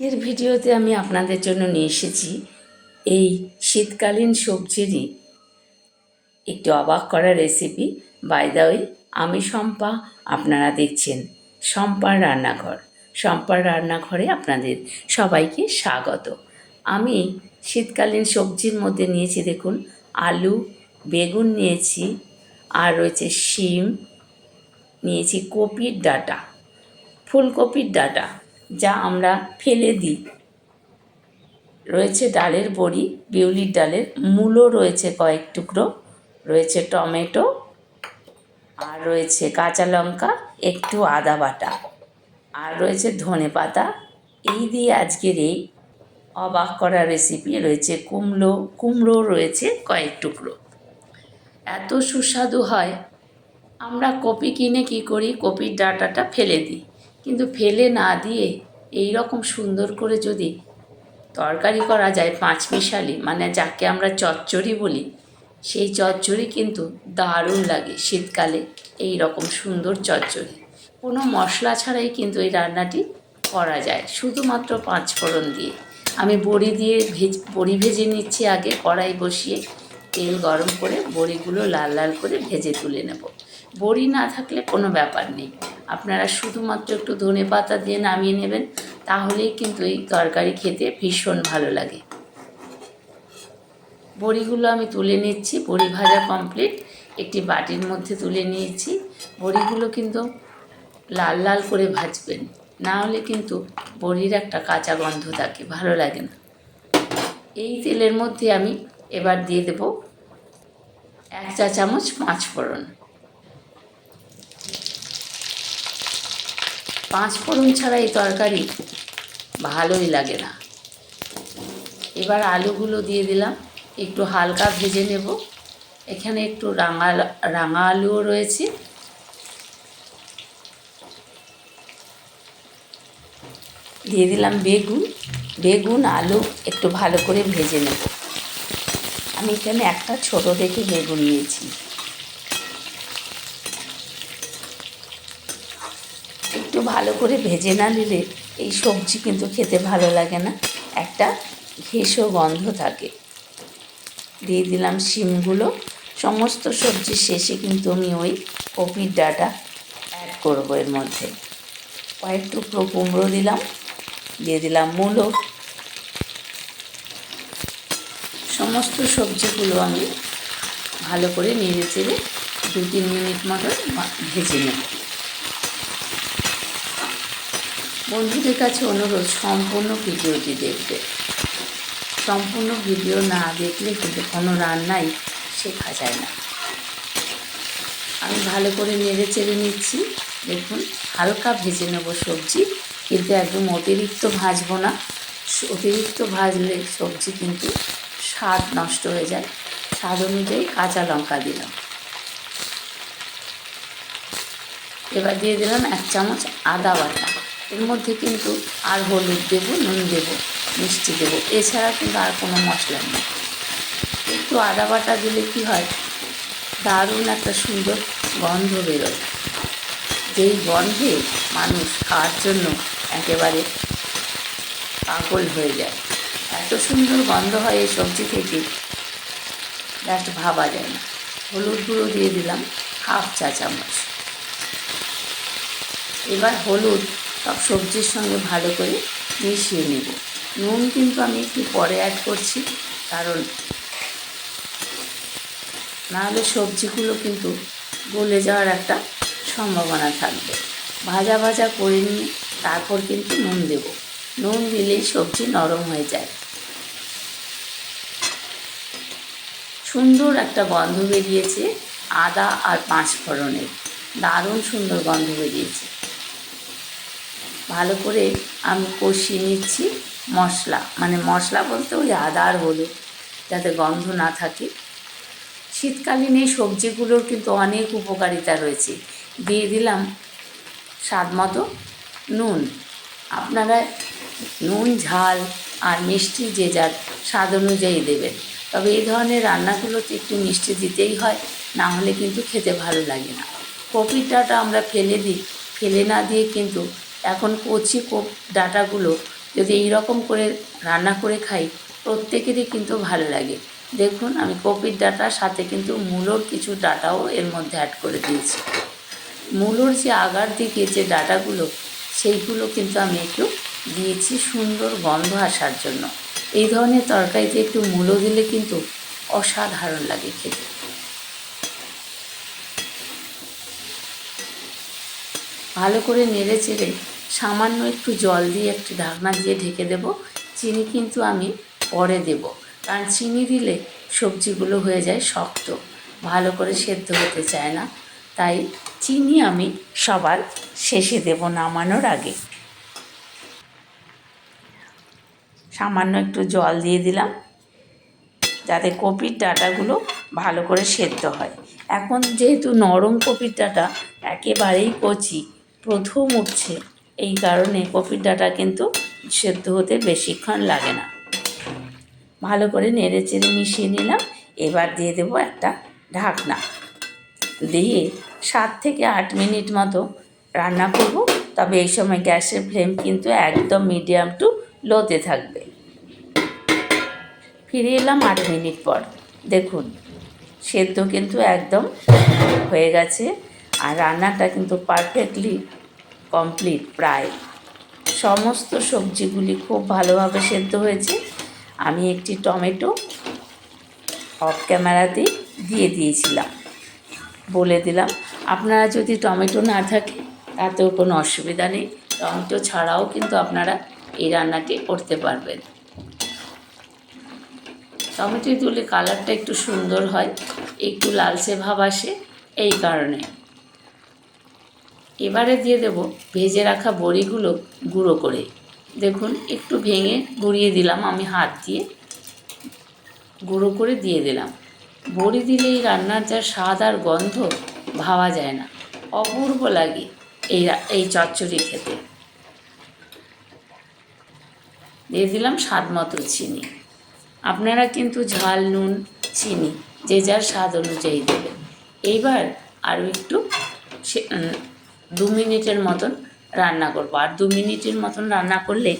এর ভিডিওতে আমি আপনাদের জন্য নিয়ে এসেছি এই শীতকালীন সবজিরই একটি অবাক করা রেসিপি বাই দ্য ওয়ে আমি শম্পা, আপনারা দেখছেন শম্পার রান্নাঘর। শম্পার রান্নাঘরে আপনাদের সবাইকে স্বাগত। আমি শীতকালীন সবজির মধ্যে নিয়েছি দেখুন, আলু, বেগুন নিয়েছি, আর রয়েছে শিম, নিয়েছি কপির ডাঁটা, ফুলকপির ডাঁটা। যা আমরা ফেলে দিই। রয়েছে ডালের বড়ি, বিউলির ডালের মূলো রয়েছে কয়েক টুকরো। রয়েছে টমেটো আর রয়েছে কাঁচা লঙ্কা, একটু আদা বাটা আর রয়েছে ধনে পাতা। এই দিয়ে আজকের এই অবাক করা রেসিপি রয়েছে কুমড়ো কুমড়ো রয়েছে কয়েক টুকরো। এত সুস্বাদু হয়। আমরা কপি কিনে কি করি? কপির ডাঁটাটা ফেলে দিই। কিন্তু ফেলে না দিয়ে এই রকম সুন্দর করে যদি তরকারি করা যায় পাঁচ মিশালি মানে যাকে আমরা চচ্চড়ি বলি, সেই চচ্চড়ি কিন্তু দারুণ লাগে শীতকালে এই রকম সুন্দর চচ্চড়ি। কোনো মশলা ছাড়াই কিন্তু এই রান্নাটি করা যায়, শুধুমাত্র পাঁচ ফোড়ন দিয়ে। আমি বড়ি দিয়ে ভেজ, বড়ি ভেজে নিচ্ছি আগে, কড়াই বসিয়ে তেল গরম করে বড়িগুলো লাল লাল করে ভেজে তুলে নেব। বড়ি না থাকলে কোনো ব্যাপার নেই। আপনারা শুধুমাত্র একটু ধনে পাতা দিয়ে নামিয়ে নেবেন, তাহলেই কিন্তু এই তরকারি খেতে ভীষণ ভালো লাগে। বড়িগুলো আমি তুলে নিচ্ছি, বড়ি ভাজা কমপ্লিট একটি বাটির মধ্যে তুলে নিয়েছি। বড়িগুলো কিন্তু লাল লাল করে ভাজবেন, না হলে কিন্তু বড়ির একটা কাঁচা গন্ধ থাকে, ভালো লাগে না। এই তেলের মধ্যে আমি এবার দিয়ে দেব এক চা চামচ পাঁচ পাঁচ ফোড়ন ছাড়া এই তরকারি ভালোই লাগে না। এবার আলুগুলো দিয়ে দিলাম, একটু হালকা ভেজে নেব। এখানে একটু রাঙা রাঙা আলুও রয়েছে। দিয়ে দিলাম বেগুন বেগুন, আলু একটু ভালো করে ভেজে নেব। আমি এখানে একটা ছোট দেখে বেগুন নিয়েছি একটু ভালো করে ভেজে না নিলে এই সবজি কিন্তু খেতে ভালো লাগে না। একটা ঘেঁষো গন্ধ থাকে। দিয়ে দিলাম শিমগুলো। সমস্ত সবজির শেষে কিন্তু আমি ওই কপির ডাটা অ্যাড করব এর মধ্যে। কয়েক টুকরো কুমড়ো দিলাম। দিয়ে দিলাম মূলো। সমস্ত সবজিগুলো আমি ভালো করে নেড়ে চেড়ে দু তিন মিনিট মতো ভেজে নেব। বন্ধুদের কাছে অনুরোধ, সম্পূর্ণ ভিডিওটি দেখবে। সম্পূর্ণ ভিডিও না দেখলে কিন্তু কোনো রান্নাই শেখা যায় না। আমি ভালো করে নেড়ে চেড়ে নিচ্ছি। দেখুন, হালকা ভেজে নেব সবজি, কিন্তু একদম অতিরিক্ত ভাজবো না। অতিরিক্ত ভাজলে সবজি কিন্তু স্বাদ নষ্ট হয়ে যায়। স্বাদ অনুযায়ী কাঁচা লঙ্কা দিলাম। এবার দিয়ে দিলাম এক চামচ আদা বাটা। এর মধ্যে কিন্তু আর হলুদ দেবো, নুন দেবো, মিষ্টি দেবো। এছাড়া কিন্তু আর কোনো মশলা নেই। একটু আদা বাটা দিলে কি হয়? দারুণ একটা সুন্দর গন্ধ বেরোয়। যেই গন্ধে মানুষ খাওয়ার জন্য একেবারে পাগল হয়ে যায়। এত সুন্দর গন্ধ হয় এই সবজি থেকে জাস্ট ভাবা যায় না। হলুদ গুঁড়ো দিয়ে দিলাম হাফ চা চামচ। এবার হলুদ সব সবজির সঙ্গে ভালো করে মিশিয়ে নেব। নুন কিন্তু আমি একটু পরে অ্যাড করছি, কারণ নাহলে সবজিগুলো কিন্তু গলে যাওয়ার একটা সম্ভাবনা থাকবে। ভাজা ভাজা করে নিয়ে তারপর কিন্তু নুন দেব। নুন দিলেই সবজি নরম হয়ে যায়। সুন্দর একটা গন্ধ বেরিয়েছে আদা আর পাঁচ ফোড়নের দারুণ সুন্দর গন্ধ বেরিয়েছে। ভালো করে আমি কষিয়ে নিচ্ছি মশলা। মানে মশলা বলতে ওই আদা আর হলুদ, যাতে গন্ধ না থাকে। শীতকালীন এই সবজিগুলোর কিন্তু অনেক উপকারিতা রয়েছে। দিয়ে দিলাম স্বাদ মতো নুন। আপনারা নুন, ঝাল আর মিষ্টি যে যার স্বাদ অনুযায়ী দেবেন। তবে এই ধরনের রান্নাগুলোতে একটু মিষ্টি দিতেই হয়, না হলে কিন্তু খেতে ভালো লাগে না। কপিটাটা আমরা ফেলে দিই। ফেলে না দিয়ে কিন্তু এখন কচি কোপ ডাটাগুলো যদি এই রকম করে রান্না করে খাই, প্রত্যেকেরই কিন্তু ভালো লাগে। দেখুন, আমি কপির ডাঁটার সাথে কিন্তু মূলোর কিছু ডাটাও এর মধ্যে অ্যাড করে দিয়েছি। মূলোর যে আগার দিকে যে ডাটাগুলো, সেইগুলো কিন্তু আমি একটু দিয়েছি সুন্দর গন্ধ আসার জন্য। এই ধরনের তরকারিতে একটু মূলো দিলে কিন্তু অসাধারণ লাগে খেতে। ভালো করে নেড়ে চেড়ে সামান্য একটু জল দিয়ে একটু ঢাকনা দিয়ে ঢেকে দেব। চিনি কিন্তু আমি পরে দেব, কারণ চিনি দিলে সবজিগুলো হয়ে যায় শক্ত, ভালো করে সেদ্ধ হতে চায় না। তাই চিনি আমি সবার শেষে দেব নামানোর আগে। সামান্য একটু জল দিয়ে দিলাম, যাতে কপির ডাঁটাগুলো ভালো করে সেদ্ধ হয়। এখন যেহেতু নরম কপির ডাঁটা একেবারেই কচি প্রথম উঠছে। এই কারণে কপির ডাঁটা কিন্তু সেদ্ধ হতে বেশিক্ষণ লাগে না। ভালো করে নেড়ে চেড়ে মিশিয়ে নিলাম। এবার দিয়ে দেবো একটা ঢাকনা। দিয়ে সাত থেকে আট মিনিট মতো রান্না করব। তবে এই সময় গ্যাসের ফ্লেম কিন্তু একদম মিডিয়াম টু লোতে থাকবে। ফিরে এলাম আট মিনিট পর। দেখুন, সেদ্ধ কিন্তু একদম হয়ে গেছে। আর রান্নাটা কিন্তু পারফেক্টলি কমপ্লিট প্রায়। সমস্ত সবজিগুলি খুব ভালোভাবে সেদ্ধ হয়েছে। আমি একটি টমেটো অফ ক্যামেরাতেই দিয়ে দিয়েছিলাম। বলে দিলাম, আপনারা যদি টমেটো না থাকে, তাতেও কোনো অসুবিধা নেই। টমেটো ছাড়াও কিন্তু আপনারা এই রান্নাটি করতে পারবেন। টমেটো তুলে কালারটা একটু সুন্দর হয়, একটু লালচে ভাব আসে, এই কারণে। এবারে দিয়ে দেব ভেজে রাখা বড়িগুলো গুঁড়ো করে। দেখুন, একটু ভেঙে গুঁড়িয়ে দিলাম আমি হাত দিয়ে। গুঁড়ো করে দিয়ে দিলাম। বড়ি দিলে এই রান্নার যা স্বাদ আর গন্ধ ভাবা যায় না। অপূর্ব লাগে এই এই চচ্চড়ি খেতে। দিয়ে দিলাম স্বাদ মতো চিনি। আপনারা কিন্তু ঝাল, নুন, চিনি যে যার স্বাদ অনুযায়ী দেবেন। এইবার আরও একটু দু মিনিটের মতন রান্না করব। আর দু মিনিটের মতন রান্না করলে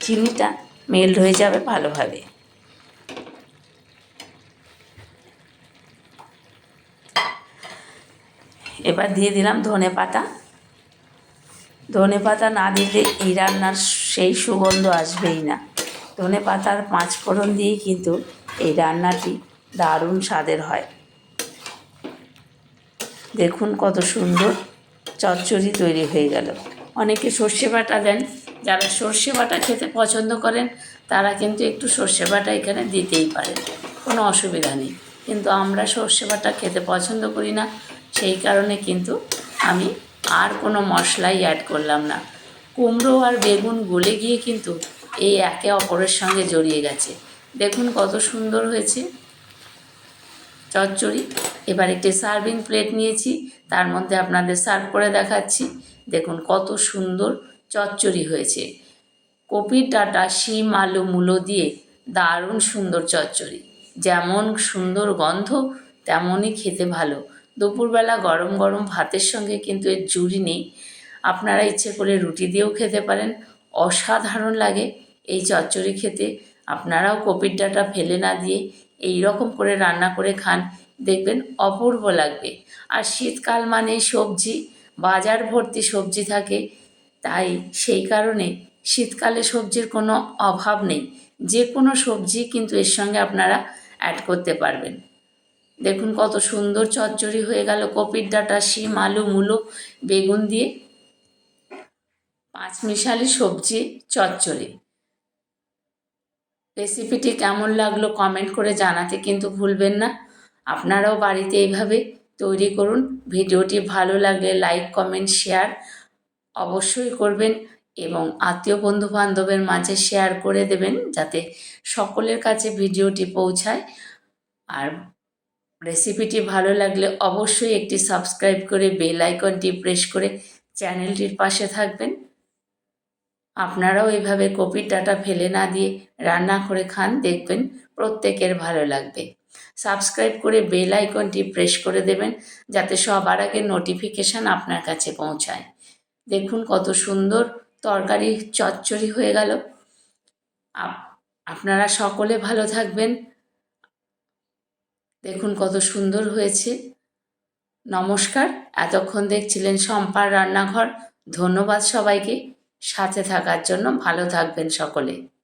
চিনিটা মেল্ট হয়ে যাবে ভালোভাবে। এবার দিয়ে দিলাম ধনে পাতা। ধনে পাতা না দিলে এই রান্নার সেই সুগন্ধ আসবেই না। ধনে পাতার পাঁচ ফোড়ন দিয়েই কিন্তু এই রান্নাটি দারুণ স্বাদের হয়। দেখুন কত সুন্দর। চচ্চড়ি তৈরি হয়ে গেল। অনেকে সর্ষে বাটা দেন। যারা সর্ষে বাটা খেতে পছন্দ করেন, তারা কিন্তু একটু সর্ষে বাটা এখানে দিতেই পারেন। কোনো অসুবিধা নেই। কিন্তু আমরা সর্ষে বাটা খেতে পছন্দ করি না। সেই কারণে কিন্তু আমি আর কোনো মশলাই অ্যাড করলাম না। কুমড়ো আর বেগুন গলে গিয়ে কিন্তু এই একে অপরের সঙ্গে জড়িয়ে গেছে। দেখুন কত সুন্দর হয়েছে। চচ্চড়ি। এবার একটি সার্ভিং প্লেট নিয়েছি, তার মধ্যে আপনাদের সার্ভ করে দেখাচ্ছি। দেখুন কত সুন্দর চচ্চড়ি হয়েছে। কপির ডাঁটা, শিম, আলু, মূলো দিয়ে দারুণ সুন্দর চচ্চড়ি। যেমন সুন্দর গন্ধ, তেমনই খেতে ভালো। দুপুরবেলা গরম গরম ভাতের সঙ্গে কিন্তু এর জুড়ি নেই। আপনারা ইচ্ছে করে রুটি দিয়েও খেতে পারেন। অসাধারণ লাগে এই চচ্চড়ি খেতে। আপনারাও কপির ডাঁটা ফেলে না দিয়ে এই রকম করে রান্না করে খান। দেখবেন অপূর্ব লাগবে। আর শীতকাল মানে সবজি, বাজার ভর্তি সবজি থাকে। তাই সেই কারণে শীতকালে সবজির কোনো অভাব নেই। যে কোনো সবজি কিন্তু এর সঙ্গে আপনারা অ্যাড করতে পারবেন। দেখুন কত সুন্দর চচ্চড়ি হয়ে গেল কপির ডাঁটা, শিম, আলু, মূলো, বেগুন দিয়ে। পাঁচমিশালি সবজি, চচ্চড়ি। রেসিপিটি কেমন লাগল কমেন্ট করে জানাতে কিন্তু ভুলবেন না। আপনারাও বাড়িতে এইভাবে তৈরি করুন। ভিডিওটি ভালো লাগলে লাইক, কমেন্ট, শেয়ার অবশ্যই করবেন এবং আত্মীয় বন্ধু বান্ধবের মাঝে শেয়ার করে দেবেন যাতে সকলের কাছে ভিডিওটি পৌঁছায়। আর রেসিপিটি ভালো লাগলে অবশ্যই একটি সাবস্ক্রাইব করে বেল আইকনটি প্রেস করে চ্যানেলটির পাশে থাকবেন। আপনারাও এভাবে কপির ডাঁটা ফেলে না দিয়ে রান্না করে খান, দেখবেন প্রত্যেকের ভালো লাগবে। সাবস্ক্রাইব করে বেল আইকনটি প্রেস করে দেবেন যাতে সবার আগে নোটিফিকেশান আপনার কাছে পৌঁছায়। দেখুন কত সুন্দর তরকারি চচ্চড়ি হয়ে গেল। আপ- আপনারা সকলে ভালো থাকবেন। দেখুন কত সুন্দর হয়েছে। নমস্কার। এতক্ষণ দেখছিলেন শম্পার রান্নাঘর। ধন্যবাদ সবাইকে। সাথে থাকার জন্য ভালো থাকবেন সকলে।